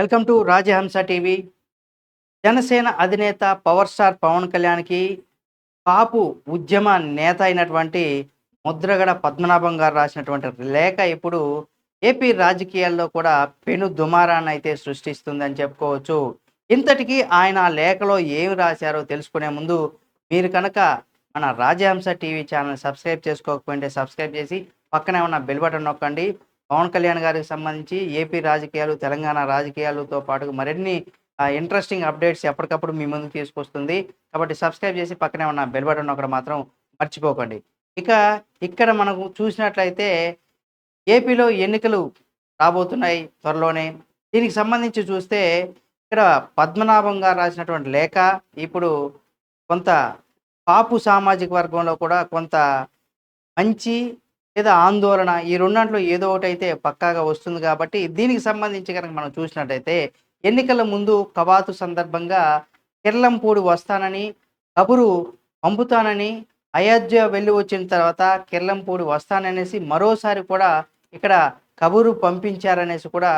Welcome to Rajahamsa TV. Janasena అధినేత power star Pawan కళ్యాణ్కి పాపు ఉద్యమ నేత అయినటువంటి ముద్రగడ పద్మనాభం గారు రాసినటువంటి లేఖ ఇప్పుడు ఏపీ రాజకీయాల్లో కూడా పెను దుమారాన్ని అయితే సృష్టిస్తుందని చెప్పుకోవచ్చు. ఇంతటికీ ఆయన ఆ లేఖలో ఏమి రాశారో తెలుసుకునే ముందు మీరు కనుక మన రాజహంస టీవీ ఛానల్ సబ్స్క్రైబ్ చేసుకోకపోయింటే సబ్స్క్రైబ్ చేసి పక్కనే ఉన్న బెల్ బటన్ నొక్కండి. పవన్ కళ్యాణ్ గారికి సంబంధించి ఏపీ రాజకీయాలు తెలంగాణ రాజకీయాలతో పాటు మరిన్ని ఇంట్రెస్టింగ్ అప్డేట్స్ ఎప్పటికప్పుడు మీ ముందుకు తీసుకొస్తుంది. కాబట్టి సబ్స్క్రైబ్ చేసి పక్కనే ఉన్న బెల్ బటన్ ఒకటి మాత్రం మర్చిపోకండి. ఇక ఇక్కడ మనకు చూసినట్లయితే ఏపీలో ఎన్నికలు రాబోతున్నాయి త్వరలోనే. దీనికి సంబంధించి చూస్తే ఇక్కడ పద్మనాభం గారు రాసినటువంటి లేఖ ఇప్పుడు కొంత పాపు సామాజిక వర్గంలో కూడా కొంత మంచి లేదా ఆందోళన ఈ రెండంట్లో ఏదో ఒకటి అయితే పక్కాగా వస్తుంది కాబట్టి దీనికి సంబంధించి కనుక మనం చూసినట్టయితే ఎన్నికల ముందు కవాతు సందర్భంగా కిర్లంపూడి వస్తానని కబురు పంపుతానని అయోధ్య వెళ్ళి వచ్చిన తర్వాత కిర్లంపూడి వస్తాననేసి మరోసారి కూడా ఇక్కడ కబురు పంపించారనేసి కూడా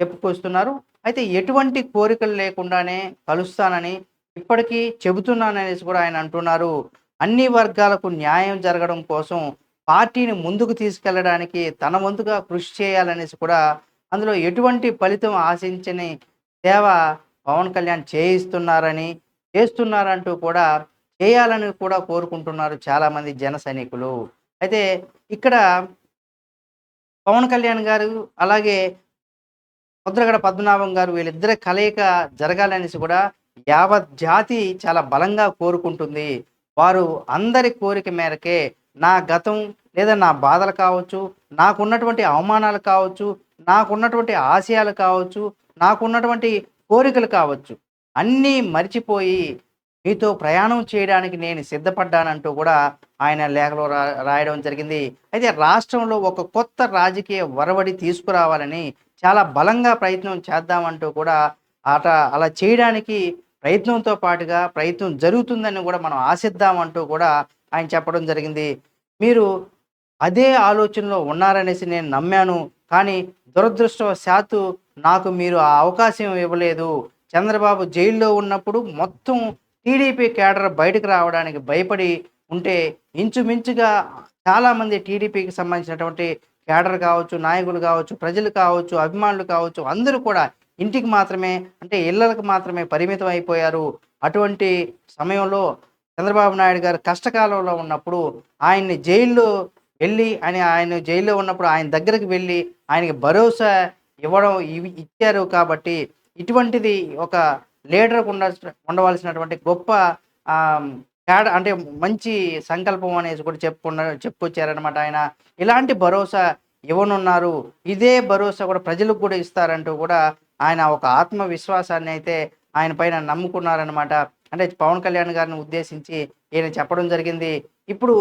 చెప్పుకొస్తున్నారు. అయితే ఎటువంటి కోరికలు లేకుండానే కలుస్తానని ఇప్పటికీ చెబుతున్నాననేసి కూడా ఆయన అంటున్నారు. అన్ని వర్గాలకు న్యాయం జరగడం కోసం పార్టీని ముందుకు తీసుకెళ్ళడానికి తన వంతుగా కృషి చేయాలనేసి కూడా అందులో ఎటువంటి ఫలితం ఆశించని సేవ పవన్ కళ్యాణ్ చేయిస్తున్నారని చేస్తున్నారంటూ కూడా చేయాలని కూడా కోరుకుంటున్నారు చాలామంది జన సైనికులు. అయితే ఇక్కడ పవన్ కళ్యాణ్ గారు అలాగే ముద్రగడ పద్మనాభం గారు వీళ్ళిద్దరి కలయిక జరగాలనేసి కూడా యావత్ జాతి చాలా బలంగా కోరుకుంటుంది. వారు అందరి కోరిక మేరకే నా గతం లేదా నా బాధలు కావచ్చు నాకున్నటువంటి అవమానాలు కావచ్చు నాకున్నటువంటి ఆశయాలు కావచ్చు నాకున్నటువంటి కోరికలు కావచ్చు అన్నీ మర్చిపోయి మీతో ప్రయాణం చేయడానికి నేను సిద్ధపడ్డానంటూ కూడా ఆయన లేఖలో రా రాయడం జరిగింది. అయితే రాష్ట్రంలో ఒక కొత్త రాజకీయ వరవడి తీసుకురావాలని చాలా బలంగా ప్రయత్నం చేద్దామంటూ కూడా అట అలా చేయడానికి ప్రయత్నంతో పాటుగా ప్రయత్నం జరుగుతుందని కూడా మనం ఆశిద్దామంటూ కూడా ఆయన చెప్పడం జరిగింది. మీరు అదే ఆలోచనలో ఉన్నారనేసి నేను నమ్మాను. కానీ దురదృష్టవశాత్తు నాకు మీరు ఆ అవకాశం ఇవ్వలేదు. చంద్రబాబు జైల్లో ఉన్నప్పుడు మొత్తం టీడీపీ కేడర్ బయటకు రావడానికి భయపడి ఉంటే ఇంచుమించుగా చాలామంది టీడీపీకి సంబంధించినటువంటి కేడర్ కావచ్చు నాయకులు కావచ్చు ప్రజలు కావచ్చు అభిమానులు కావచ్చు అందరూ కూడా ఇంటికి మాత్రమే అంటే ఇళ్ళలకు మాత్రమే పరిమితం అయిపోయారు. అటువంటి సమయంలో చంద్రబాబు నాయుడు గారు కష్టకాలంలో ఉన్నప్పుడు ఆయన్ని జైల్లో వెళ్ళి ఆయన ఆయన జైల్లో ఉన్నప్పుడు ఆయన దగ్గరికి వెళ్ళి ఆయనకి భరోసా ఇవ్వడం ఇవి ఇచ్చారు కాబట్టి ఇటువంటిది ఒక లీడర్కు ఉండ ఉండవలసినటువంటి గొప్ప తేడా అంటే మంచి సంకల్పం అనేసి కూడా చెప్పుకున్న చెప్పుకొచ్చారనమాట ఆయన. ఇలాంటి భరోసా ఇవ్వనున్నారు. ఇదే భరోసా కూడా ప్రజలకు కూడా ఇస్తారంటూ కూడా ఆయన ఒక ఆత్మవిశ్వాసాన్ని అయితే ఆయన పైన నమ్ముకున్నారనమాట అంటే పవన్ కళ్యాణ్ గారిని ఉద్దేశించి ఈయన చెప్పడం జరిగింది. ఇప్పుడు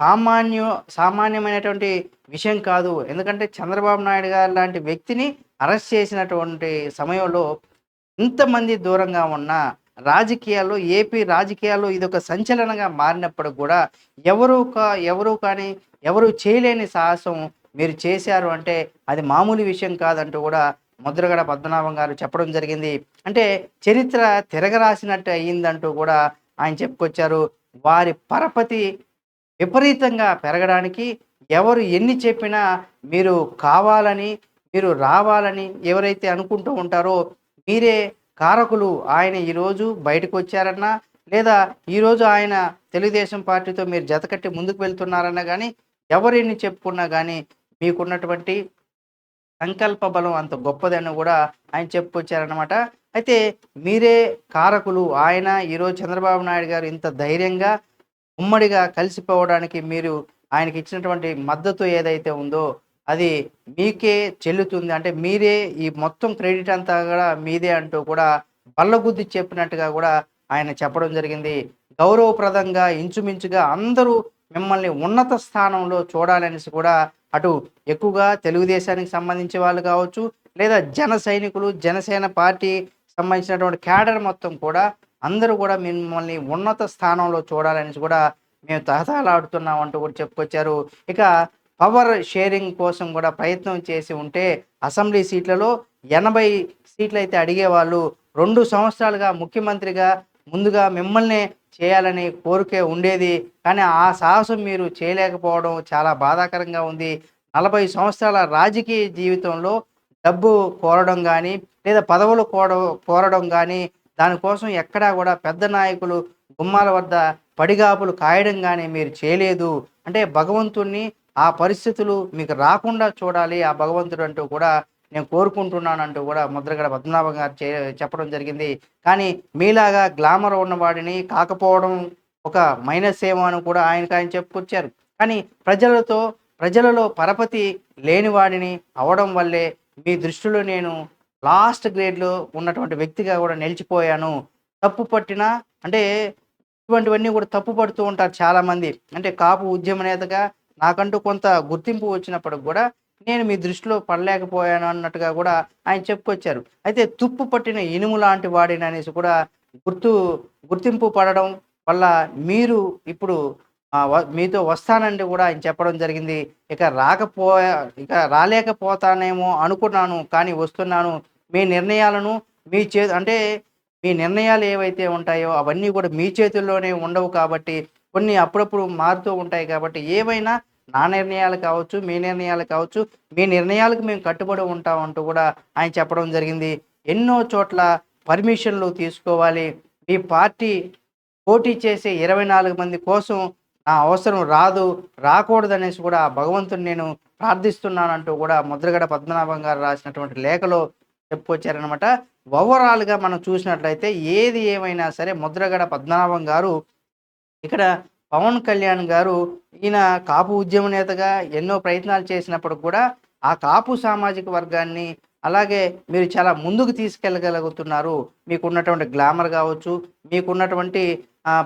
సామాన్య సామాన్యమైనటువంటి విషయం కాదు. ఎందుకంటే చంద్రబాబు నాయుడు గారు లాంటి వ్యక్తిని అరెస్ట్ చేసినటువంటి సమయంలో ఇంతమంది దూరంగా ఉన్న రాజకీయాల్లో ఏపీ రాజకీయాల్లో ఇది ఒక సంచలనంగా మారినప్పుడు కూడా ఎవరు కా ఎవరు కానీ ఎవరు చేయలేని సాహసం మీరు చేశారు అంటే అది మామూలు విషయం కాదంటూ కూడా ముద్రగడ పద్మనాభం గారు చెప్పడం జరిగింది. అంటే చరిత్ర తిరగరాసినట్టు అయ్యిందంటూ కూడా ఆయన చెప్పుకొచ్చారు. వారి పరపతి విపరీతంగా పెరగడానికి ఎవరు ఎన్ని చెప్పినా మీరు కావాలని మీరు రావాలని ఎవరైతే అనుకుంటూ ఉంటారో మీరే కారకులు. ఆయన ఈరోజు బయటకు వచ్చారన్నా లేదా ఈరోజు ఆయన తెలుగుదేశం పార్టీతో మీరు జతకట్టి ముందుకు వెళ్తున్నారన్నా కానీ ఎవరిని చెప్పుకున్నా కానీ మీకున్నటువంటి సంకల్ప బలం అంత గొప్పదని కూడా ఆయన చెప్పుకొచ్చారనమాట అయితే మీరే కారకులు ఆయన ఈరోజు చంద్రబాబు నాయుడు గారు ఇంత ధైర్యంగా ఉమ్మడిగా కలిసిపోవడానికి మీరు ఆయనకి ఇచ్చినటువంటి మద్దతు ఏదైతే ఉందో అది మీకే చెల్లుతుంది. అంటే మీరే ఈ మొత్తం క్రెడిట్ అంతా కూడా మీదే అంటూ కూడా బల్లగుద్ది చెప్పినట్టుగా కూడా ఆయన చెప్పడం జరిగింది. గౌరవప్రదంగా ఇంచుమించుగా అందరూ మిమ్మల్ని ఉన్నత స్థానంలో చూడాలనేసి కూడా అటు ఎక్కువగా తెలుగుదేశానికి సంబంధించి వాళ్ళు కావచ్చు లేదా జన సైనికులు జనసేన పార్టీ సంబంధించినటువంటి క్యాడర్ మొత్తం కూడా అందరూ కూడా మిమ్మల్ని ఉన్నత స్థానంలో చూడాలనేసి కూడా మేము తహతహలాడుతున్నాం అంటూ కూడా చెప్పుకొచ్చారు. ఇక పవర్ షేరింగ్ కోసం కూడా ప్రయత్నం చేసి ఉంటే అసెంబ్లీ సీట్లలో ఎనభై సీట్లు అయితే అడిగేవాళ్ళు రెండు సంవత్సరాలుగా ముఖ్యమంత్రిగా ముందుగా మిమ్మల్ని చేయాలని కోరికే ఉండేది. కానీ ఆ సాహసం మీరు చేయలేకపోవడం చాలా బాధాకరంగా ఉంది. నలభై సంవత్సరాల రాజకీయ జీవితంలో డబ్బు కోరడం కానీ లేదా పదవులు కోర కోరడం కానీ దానికోసం ఎక్కడా కూడా పెద్ద నాయకులు గుమ్మాల వద్ద పడిగాపులు కాయడం కానీ మీరు చేయలేదు. అంటే భగవంతుణ్ణి ఆ పరిస్థితులు మీకు రాకుండా చూడాలి. ఆ భగవంతుడు అంటూ కూడా నేను కోరుకుంటున్నాను అంటూ కూడా ముద్రగడ పద్మనాభం గారు చే చెప్పడం జరిగింది. కానీ మీలాగా గ్లామర్ ఉన్నవాడిని కాకపోవడం ఒక మైనస్ ఏమో అని కూడా ఆయనకు ఆయన చెప్పుకొచ్చారు. కానీ ప్రజలతో ప్రజలలో పరపతి లేనివాడిని అవడం వల్లే మీ దృష్టిలో నేను లాస్ట్ గ్రేడ్లో ఉన్నటువంటి వ్యక్తిగా కూడా నిలిచిపోయాను. తప్పు పట్టిన అంటే ఇటువంటివన్నీ కూడా తప్పు పడుతూ ఉంటారు చాలామంది. అంటే కాపు ఉద్యమ నేతగా నాకంటూ కొంత గుర్తింపు వచ్చినప్పటికి కూడా నేను మీ దృష్టిలో పడలేకపోయాను అన్నట్టుగా కూడా ఆయన చెప్పుకొచ్చారు. అయితే తుప్పు పట్టిన ఇనుము లాంటి వాడిని అనేసి కూడా గుర్తు గుర్తింపు పడడం వల్ల మీరు ఇప్పుడు వ- మీతో వస్తానండి కూడా ఆయన చెప్పడం జరిగింది. ఇక రాకపోయా ఇక రాలేకపోతానేమో అనుకున్నాను కానీ వస్తున్నాను. మీ నిర్ణయాలను మీ చే అంటే మీ నిర్ణయాలు ఏవైతే ఉంటాయో అవన్నీ కూడా మీ చేతుల్లోనే ఉండవు కాబట్టి కొన్ని అప్పుడప్పుడు మారుతూ ఉంటాయి కాబట్టి ఏవైనా నా నిర్ణయాలు కావచ్చు మీ నిర్ణయాలు కావచ్చు మీ నిర్ణయాలకు మేము కట్టుబడి ఉంటామంటూ కూడా ఆయన చెప్పడం జరిగింది. ఎన్నో చోట్ల పర్మిషన్లు తీసుకోవాలి. మీ పార్టీ పోటీ చేసే ఇరవై నాలుగు మంది కోసం నా అవసరం రాదు రాకూడదనేసి కూడా భగవంతుని నేను ప్రార్థిస్తున్నానంటూ కూడా ముద్రగడ పద్మనాభం గారు రాసినటువంటి లేఖలో చెప్పుకొచ్చారనమాట ఓవరాల్గా మనం చూసినట్లయితే ఏది ఏమైనా సరే ముద్రగడ పద్మనాభం గారు ఇక్కడ పవన్ కళ్యాణ్ గారు ఈయన కాపు ఉద్యమ నేతగా ఎన్నో ప్రయత్నాలు చేసినప్పుడు కూడా ఆ కాపు సామాజిక వర్గాన్ని అలాగే మీరు చాలా ముందుకు తీసుకెళ్ళగలుగుతున్నారు. మీకున్నటువంటి గ్లామర్ కావచ్చు మీకున్నటువంటి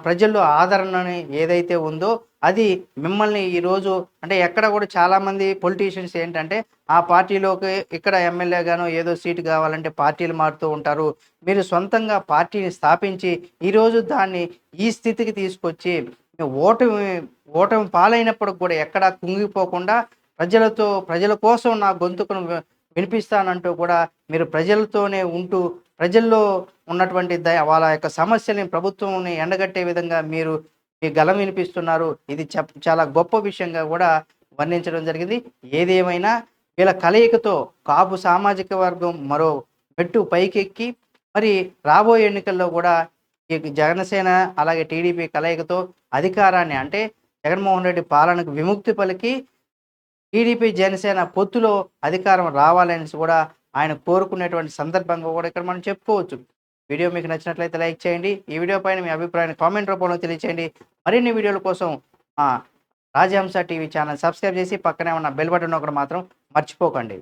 ప్రజల్లో ఆదరణని ఏదైతే ఉందో అది మిమ్మల్ని ఈరోజు అంటే ఎక్కడ కూడా చాలామంది పొలిటీషియన్స్ ఏంటంటే ఆ పార్టీలోకి ఇక్కడ ఎమ్మెల్యేగానో ఏదో సీటు కావాలంటే పార్టీలు మారుతూ ఉంటారు. మీరు సొంతంగా పార్టీని స్థాపించి ఈరోజు దాన్ని ఈ స్థితికి తీసుకొచ్చి ఓటమి ఓటమి పాలైనప్పుడు కూడా ఎక్కడా కుంగిపోకుండా ప్రజలతో ప్రజల కోసం నా గొంతుకును వినిపిస్తానంటూ కూడా మీరు ప్రజలతోనే ఉంటూ ప్రజల్లో ఉన్నటువంటి ద వాళ్ళ యొక్క సమస్యల్ని ప్రభుత్వంని ఎండగట్టే విధంగా మీరు మీ గలం వినిపిస్తున్నారు. ఇది చెప్ చాలా గొప్ప విషయంగా కూడా వర్ణించడం జరిగింది. ఏదేమైనా వీళ్ళ కలయికతో కాపు సామాజిక వర్గం మరో మెట్టు పైకెక్కి మరి రాబోయే ఎన్నికల్లో కూడా జనసేన అలాగే టీడీపీ కలయికతో అధికారాన్ని అంటే జగన్మోహన్ రెడ్డి పాలనకు విముక్తి పలికి టీడీపీ జనసేన పొత్తులో అధికారం రావాలని కూడా ఆయన కోరుకునేటువంటి సందర్భంగా కూడా ఇక్కడ మనం చెప్పుకోవచ్చు. వీడియో మీకు నచ్చినట్లయితే లైక్ చేయండి. ఈ వీడియో పైన మీ అభిప్రాయాన్ని కామెంట్ రూపంలో తెలియచేయండి. మరిన్ని వీడియోల కోసం రాజహంస టీవీ ఛానల్ సబ్స్క్రైబ్ చేసి పక్కనే ఉన్న బెల్ బటన్ ఒకటి మాత్రం మర్చిపోకండి.